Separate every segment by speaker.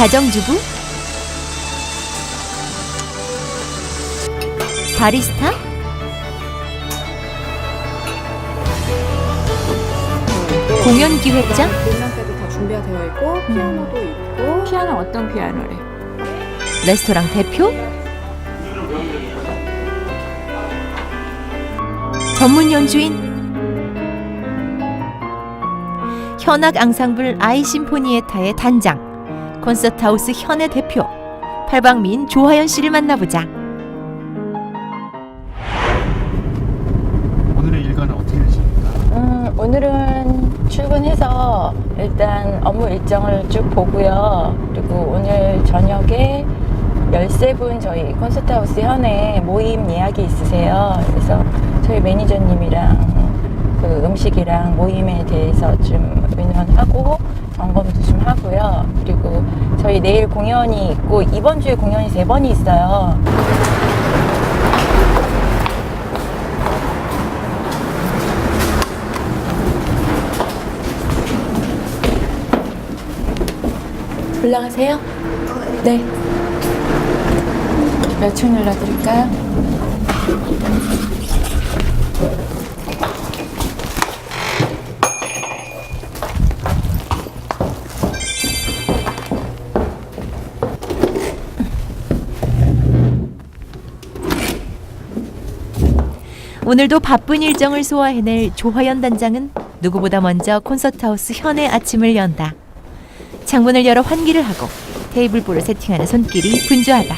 Speaker 1: 가정주부? 바리스타? 공연 기획자?
Speaker 2: 때도 다 준비가 되어 있고 피아노도 있고
Speaker 3: 피아노 어떤 피아노래?
Speaker 1: 레스토랑 대표? 전문 연주인? 현악 앙상블 아이 심포니에타의 단장, 콘서트하우스 현의 대표, 팔방미인 조하연 씨를 만나보자.
Speaker 4: 오늘의 일과는 어떻게 되십니까?
Speaker 3: 음, 오늘은 출근해서 일단 업무 일정을 쭉 보고요. 그리고 오늘 저녁에 13분 저희 콘서트하우스 현에 모임 예약이 있으세요. 그래서 저희 매니저님이랑 그 음식이랑 모임에 대해서 좀 의논하고 점검도 좀 하고요. 그리고 저희 내일 공연이 있고 이번 주에 공연이 세 번이 있어요. 올라가세요? 네. 몇층 눌러드릴까요?
Speaker 1: 오늘도 바쁜 일정을 소화해낼 조화연 단장은 누구보다 먼저 콘서트하우스 현의 아침을 연다. 창문을 열어 환기를 하고 테이블볼을 세팅하는 손길이 분주하다.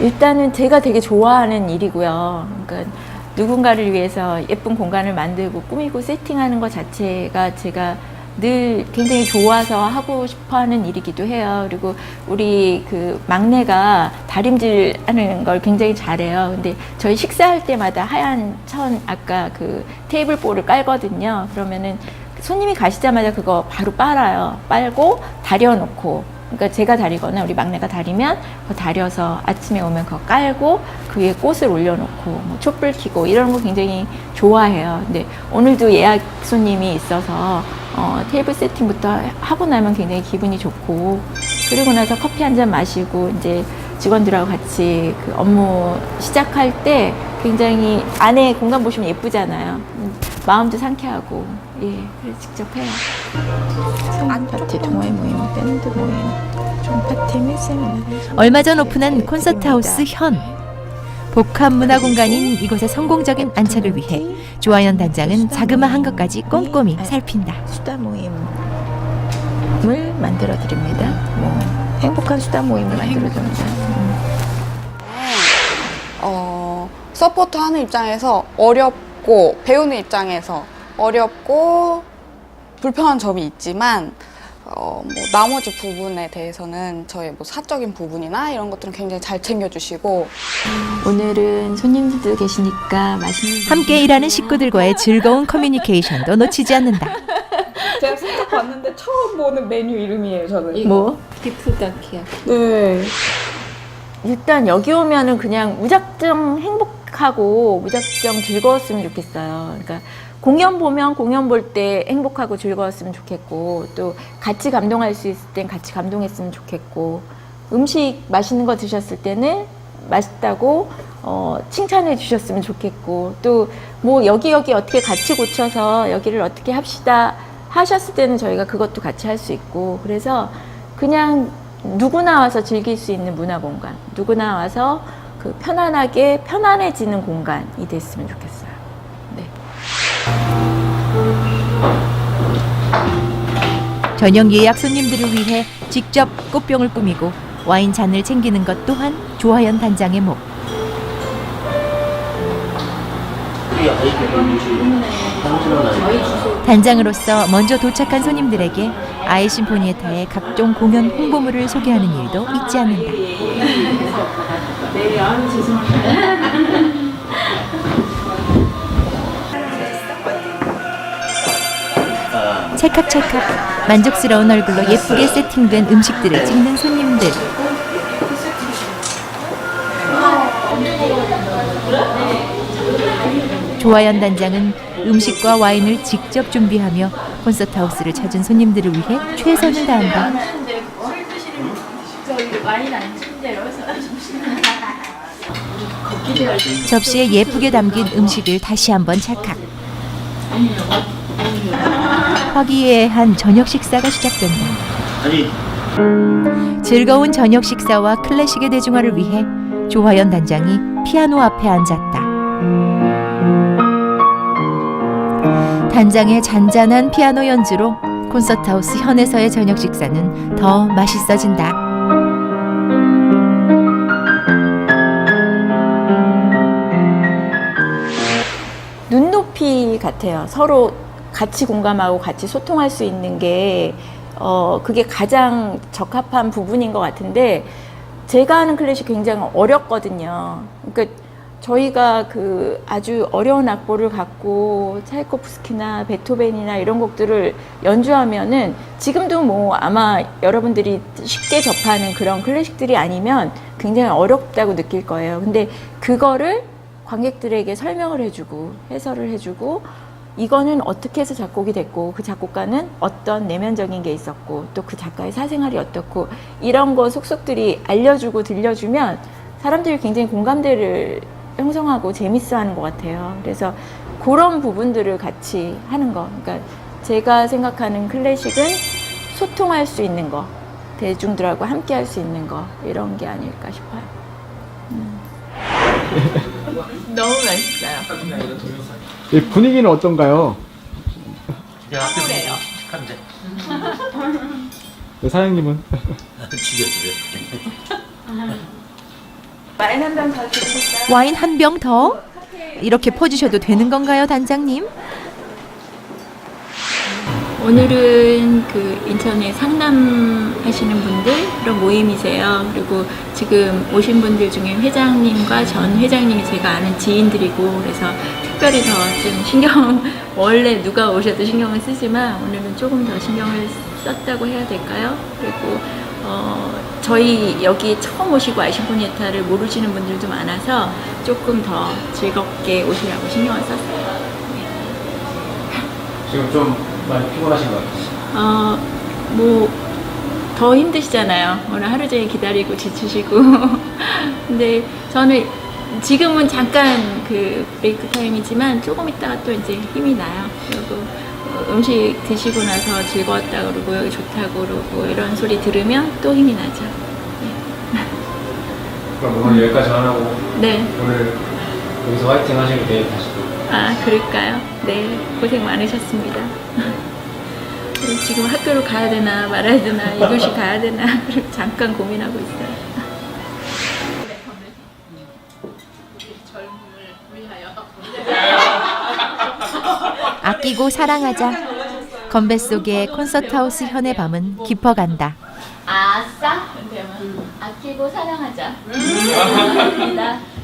Speaker 3: 일단은 제가 되게 좋아하는 일이고요. 그러니까 누군가를 위해서 예쁜 공간을 만들고 꾸미고 세팅하는 것 자체가 제가 늘 굉장히 좋아서 하고 싶어 하는 일이기도 해요. 그리고 우리 그 막내가 다림질 하는 걸 굉장히 잘해요. 근데 저희 식사할 때마다 하얀 천 아까 그 테이블 볼을 깔거든요. 그러면은 손님이 가시자마자 그거 바로 빨아요. 빨고 다려놓고 그러니까 제가 다리거나 우리 막내가 다리면 그거 다려서 아침에 오면 그거 깔고 그 위에 꽃을 올려놓고 뭐 촛불 켜고 이런 거 굉장히 좋아해요. 근데 오늘도 예약 손님이 있어서 어, 테이블 세팅부터 하고 나면 굉장히 기분이 좋고 그리고 나서 커피 한 잔 마시고 이제 직원들하고 같이 그 업무 시작할 때 굉장히 안에 공간 보시면 예쁘잖아요. 음, 마음도 상쾌하고 예, 그래서 직접 해요. 파티, 동호회 모임, 밴드 모임, 종 파티 및 세미나.
Speaker 1: 얼마 전 오픈한 콘서트 하우스 현. 복합 문화 공간인 이곳의 성공적인 안착을 위해 조하연 단장은 자그마한 것까지 꼼꼼히 살핀다.
Speaker 3: 수다 모임을 만들어 드립니다. 뭐 행복한 수다 모임을 만들어 줍니다.
Speaker 2: 어, 서포트 하는 입장에서 어렵 고 배우는 입장에서 어렵고 불편한 점이 있지만 어, 뭐 나머지 부분에 대해서는 저의 뭐 사적인 부분이나 이런 것들은 굉장히 잘 챙겨주시고.
Speaker 3: 오늘은 손님들도 계시니까 맛있는
Speaker 1: 함께 일하는 식구들과의 즐거운 커뮤니케이션도 놓치지 않는다.
Speaker 2: 제가 살짝 봤는데 처음 보는 메뉴 이름이에요 저는.
Speaker 3: 뭐? 비프다키야.
Speaker 2: 네.
Speaker 3: 일단 여기 오면은 그냥 무작정 행복 하고 무작정 즐거웠으면 좋겠어요. 그러니까 공연 보면 공연 볼 때 행복하고 즐거웠으면 좋겠고 또 같이 감동할 수 있을 땐 같이 감동했으면 좋겠고 음식 맛있는 거 드셨을 때는 맛있다고 어, 칭찬해 주셨으면 좋겠고 또 뭐 여기 여기 어떻게 같이 고쳐서 여기를 어떻게 합시다 하셨을 때는 저희가 그것도 같이 할 수 있고 그래서 그냥 누구나 와서 즐길 수 있는 문화 공간 누구나 와서 그 편안하게 편안해지는 공간이 됐으면 좋겠어요. 네.
Speaker 1: 저녁 예약 손님들을 위해 직접 꽃병을 꾸미고 와인 잔을 챙기는 것 또한 조하연 단장의 목. 단장으로서 먼저 도착한 손님들에게 아이 심포니에타의 각종 공연 홍보물을 소개하는 일도 잊지 않는다. 네, 아 죄송합니다. 찰칵찰칵 만족스러운 얼굴로 예쁘게 세팅된 음식들을 찍는 손님들. 조화연 단장은 음식과 와인을 직접 준비하며 콘서트 하우스를 찾은 손님들을 위해 최선을 다한다. 접시에 예쁘게 담긴 음식을 다시 한번 찰칵. 화기애애한 저녁 식사가 시작된다. 즐거운 저녁 식사와 클래식의 대중화를 위해 조화연 단장이 피아노 앞에 앉았다. 단장의 잔잔한 피아노 연주로 콘서트하우스 현에서의 저녁 식사는 더 맛있어진다.
Speaker 3: 눈높이 같아요. 서로 같이 공감하고 같이 소통할 수 있는 게, 어, 그게 가장 적합한 부분인 것 같은데, 제가 하는 클래식 굉장히 어렵거든요. 그러니까 저희가 그 아주 어려운 악보를 갖고 차이코프스키나 베토벤이나 이런 곡들을 연주하면은 지금도 뭐 아마 여러분들이 쉽게 접하는 그런 클래식들이 아니면 굉장히 어렵다고 느낄 거예요. 근데 그거를 관객들에게 설명을 해주고 해설을 해주고 이거는 어떻게 해서 작곡이 됐고 그 작곡가는 어떤 내면적인 게 있었고 또 그 작가의 사생활이 어떻고 이런 거 속속들이 알려주고 들려주면 사람들이 굉장히 공감대를 형성하고 재밌어하는 것 같아요. 그래서 그런 부분들을 같이 하는 거. 그러니까 제가 생각하는 클래식은 소통할 수 있는 거, 대중들하고 함께 할 수 있는 거 이런 게 아닐까 싶어요. 너무 맛있어요.
Speaker 5: 이 분위기는 어떤가요?
Speaker 4: 야 식한데
Speaker 5: 네, 사장님은
Speaker 4: 죽여 죽여
Speaker 3: 와인 한 병 더 드릴까요?
Speaker 1: 와인 한 병 더? 이렇게 퍼주셔도 되는 건가요, 단장님?
Speaker 3: 오늘은 그 인천에 상담 하시는 분들 그런 모임이세요. 그리고 지금 오신 분들 중에 회장님과 전 회장님이 제가 아는 지인들이고 그래서 특별히 더 좀 신경 원래 누가 오셔도 신경을 쓰지만 오늘은 조금 더 신경을 썼다고 해야 될까요? 그리고 어, 저희 여기 처음 오시고 아시포니에타를 모르시는 분들도 많아서 조금 더 즐겁게 오시라고 신경을 썼어요.
Speaker 5: 지금 좀 많이 피곤하신 것 같아요.
Speaker 3: 어, 뭐, 더 힘드시잖아요. 오늘 하루 종일 기다리고 지치시고. 근데 저는 지금은 잠깐 그 브레이크 타임이지만 조금 있다가 또 이제 힘이 나요. 그리고 어, 음식 드시고 나서 즐거웠다 그러고 여기 좋다고 그러고 이런 소리 들으면 또 힘이 나죠.
Speaker 5: 그럼 오늘 여기까지 안 하고
Speaker 3: 네.
Speaker 5: 오늘 여기서 화이팅 하시고 내일 다시 또
Speaker 3: 아, 그럴까요? 네. 고생 많으셨습니다. 지금 학교를 가야 되나 말아야 되나 이것이 가야 되나 잠깐 고민하고 있어요.
Speaker 1: 아끼고 사랑하자. 건배 속에 콘서트하우스 현의 밤은 깊어간다.
Speaker 3: 아싸. 아끼고 사랑하자.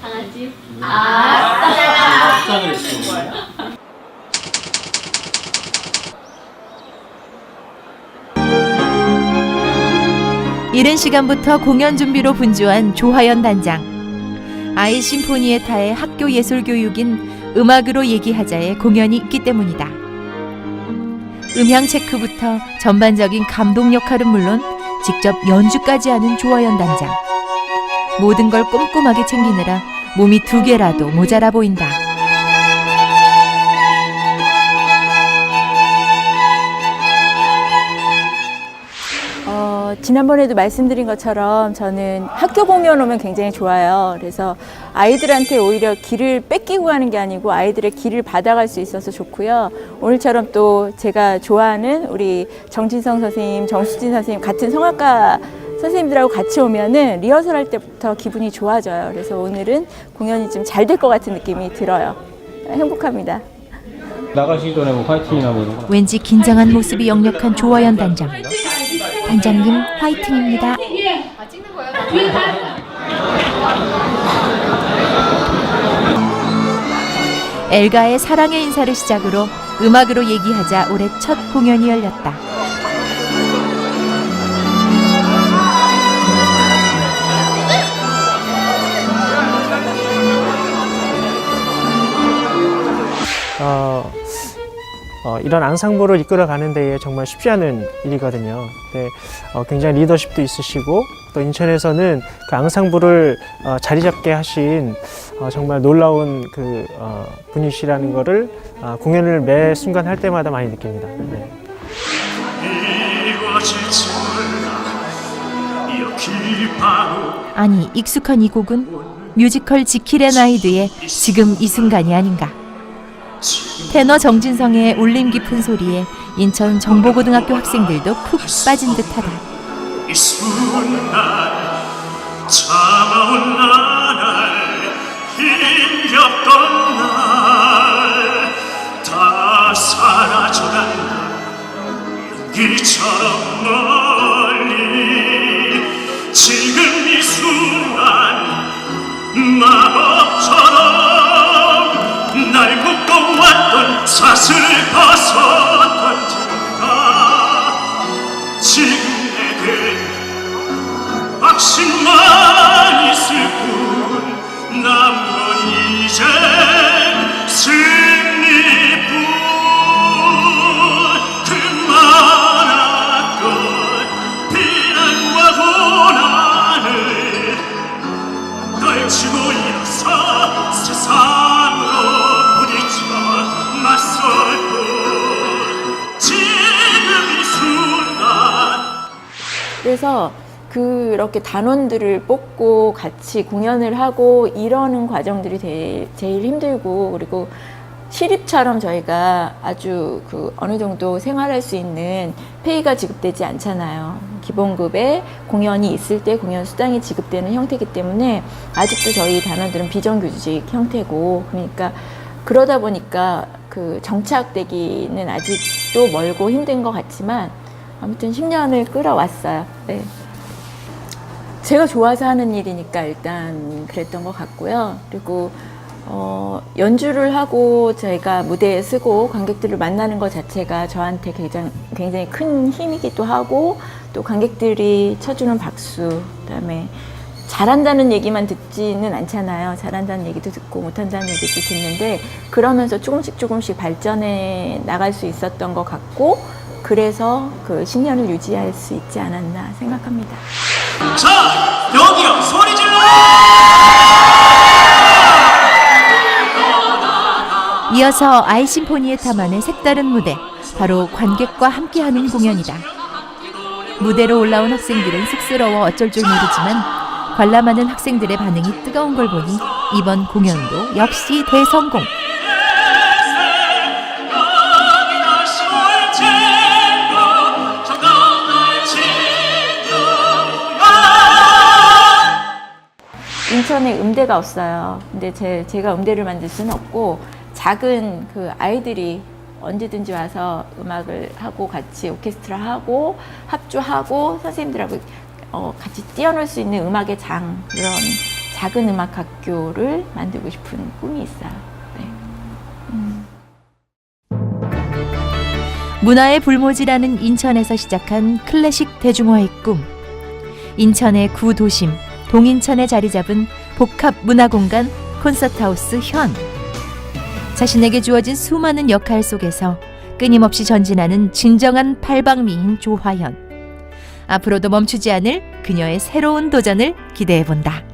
Speaker 3: 강아지. 아싸.
Speaker 4: 깜짝 했어
Speaker 1: 이른 시간부터 공연 준비로 분주한 조하연 단장. 아이 심포니에타의 학교 예술 교육인 음악으로 얘기하자의 공연이 있기 때문이다. 음향 체크부터 전반적인 감독 역할은 물론 직접 연주까지 하는 조하연 단장. 모든 걸 꼼꼼하게 챙기느라 몸이 두 개라도 모자라 보인다.
Speaker 3: 지난번에도 말씀드린 것처럼 저는 학교 공연 오면 굉장히 좋아요. 그래서 아이들한테 오히려 길을 뺏기고 가는 게 아니고 아이들의 길을 받아갈 수 있어서 좋고요. 오늘처럼 또 제가 좋아하는 우리 정진성 선생님, 정수진 선생님 같은 성악가 선생님들하고 같이 오면은 리허설 할 때부터 기분이 좋아져요. 그래서 오늘은 공연이 좀 잘 될 것 같은 느낌이 들어요. 행복합니다.
Speaker 5: 나가시기 전에 뭐 화이팅이나 뭐 이런 거
Speaker 1: 왠지 긴장한 모습이 역력한 조하연 단장. 단장님 화이팅입니다. 엘가의 사랑의 인사를 시작으로 음악으로 얘기하자 올해 첫 공연이 열렸다.
Speaker 6: 어, 이런 앙상블을 이끌어가는 데에 정말 쉽지 않은 일이거든요. 네, 어, 굉장히 리더십도 있으시고 또 인천에서는 그 앙상블을 어, 자리 잡게 하신 어, 정말 놀라운 그 어, 분이시라는 거를 어, 공연을 매 순간 할 때마다 많이 느낍니다. 네.
Speaker 1: 아니 익숙한 이 곡은 뮤지컬 지킬의 나이드의 지금 이 순간이 아닌가. 테너 정진성의 울림 깊은 소리에 인천 정보고등학교 학생들도 푹 빠진 듯하다.
Speaker 7: 날다 사라져간다 연기처럼
Speaker 3: 그래서 그렇게 단원들을 뽑고 같이 공연을 하고 이러는 과정들이 제일, 제일 힘들고 그리고 시립처럼 저희가 아주 그 어느 정도 생활할 수 있는 페이가 지급되지 않잖아요. 기본급에 공연이 있을 때 공연 수당이 지급되는 형태이기 때문에 아직도 저희 단원들은 비정규직 형태고 그러니까 그러다 보니까 그 정착되기는 아직도 멀고 힘든 것 같지만 아무튼 10년을 끌어왔어요. 네. 제가 좋아서 하는 일이니까 일단 그랬던 것 같고요. 그리고 어, 연주를 하고 저희가 무대에 서고 관객들을 만나는 것 자체가 저한테 굉장히, 굉장히 큰 힘이기도 하고 또 관객들이 쳐주는 박수, 그다음에 잘한다는 얘기만 듣지는 않잖아요. 잘한다는 얘기도 듣고 못한다는 얘기도 듣는데 그러면서 조금씩 조금씩 발전해 나갈 수 있었던 것 같고 그래서 그 10년을 유지할 수 있지 않았나 생각합니다.
Speaker 7: 자 여기요 소리 질러
Speaker 1: 이어서 아이심포니에타만의 색다른 무대, 바로 관객과 함께하는 공연이다. 무대로 올라온 학생들은 쑥스러워 어쩔 줄 모르지만 관람하는 학생들의 반응이 뜨거운 걸 보니 이번 공연도 역시 대성공.
Speaker 3: 인천에 음대가 없어요. 근데 제, 제가 음대를 만들 수는 없고 작은 그 아이들이 언제든지 와서 음악을 하고 같이 오케스트라 하고 합주하고 선생님들하고 어, 같이 뛰어놀 수 있는 음악의 장 그런 작은 음악 학교를 만들고 싶은 꿈이 있어요. 네.
Speaker 1: 문화의 불모지라는 인천에서 시작한 클래식 대중화의 꿈. 인천의 구도심, 동인천에 자리 잡은 복합 문화공간 콘서트하우스 현. 자신에게 주어진 수많은 역할 속에서 끊임없이 전진하는 진정한 팔방미인 조화현. 앞으로도 멈추지 않을 그녀의 새로운 도전을 기대해 본다.